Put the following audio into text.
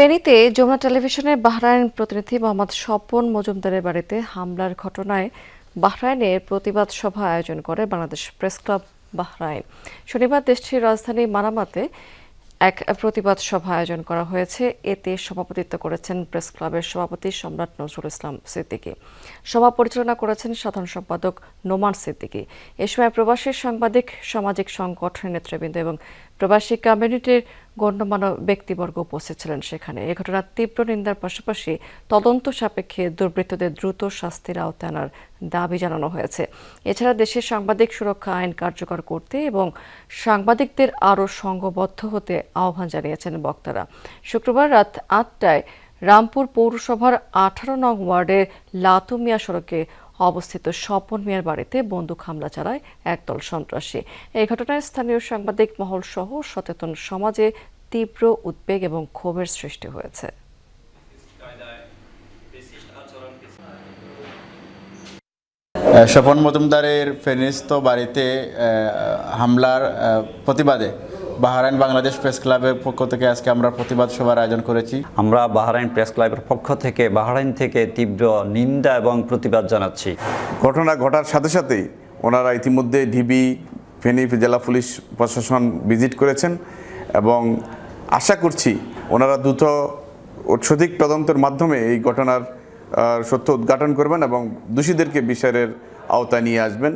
ফেনীতে যমুনা টেলিভিশনের বাহরাইন প্রতিনিধি মোহাম্মদ স্বপন মজুমদারের বাড়িতে হামলার ঘটনায় বাহরাইনের প্রতিবাদ সভা আয়োজন করে বাংলাদেশ প্রেস ক্লাব বাহরাইন। শনিবার দেশটির রাজধানী মানামাতে এক প্রতিবাদ সভা আয়োজন করা হয়েছে। এতে সভাপতিত্ব করেছেন প্রেস ক্লাবের সভাপতি সম্রাট নজরুল ইসলাম সিদ্দিকী। সভা পরিচালনা করেছেন সাধারণ সম্পাদক নোমান সিদ্দিকী। এ সময় প্রবাসী সাংবাদিক, সামাজিক সংগঠনের নেতৃবৃন্দ এবং প্রবাসী কমিউনিটির গণ্যমান্য ব্যক্তিবর্গ উপস্থিত ছিলেন সেখানে। এ ঘটনার তীব্র নিন্দার পাশাপাশি তদন্ত সাপেক্ষে দুর্বৃত্তদের দ্রুত শাস্তির আওতায় আনার দাবি জানানো হয়েছে। এছাড়া দেশের সাংবাদিক সুরক্ষা আইন কার্যকর করতে এবং সাংবাদিকদের আরও সংঘবদ্ধ হতে আহ্বান জানিয়েছেন বক্তারা। শুক্রবার রাত আটটায় রামপুর পৌরসভার আঠারো নং ওয়ার্ডের লাতুমিয়া সড়কে অবস্থিত স্বপন মিয়ার বাড়িতে বন্দুক হামলা চালায় একদল সন্ত্রাসী। এই ঘটনায় স্থানীয় সাংবাদিক মহল সহ সচেতন সমাজে তীব্র উদ্বেগ এবং ক্ষোভের সৃষ্টি হয়েছে। স্বপন মজুমদারের ফেনিস্ত বাড়িতে হামলার প্রতিবাদে বাহারাইন বাংলাদেশ প্রেস ক্লাবের পক্ষ থেকে আজকে আমরা প্রতিবাদ সভার আয়োজন করেছি। আমরা বাহারাইন প্রেস ক্লাবের পক্ষ থেকে বাহারাইন থেকে তীব্র নিন্দা এবং প্রতিবাদ জানাচ্ছি। ঘটনা ঘটার সাথে সাথেই ওনারা ইতিমধ্যে ডিবি ফেনী জেলা পুলিশ প্রশাসন ভিজিট করেছেন এবং আশা করছি ওনারা দ্রুত সঠিক তদন্তের মাধ্যমে এই ঘটনার সত্য উদ্ঘাটন করবেন এবং দোষীদেরকে বিচারের আওতায় নিয়ে আসবেন।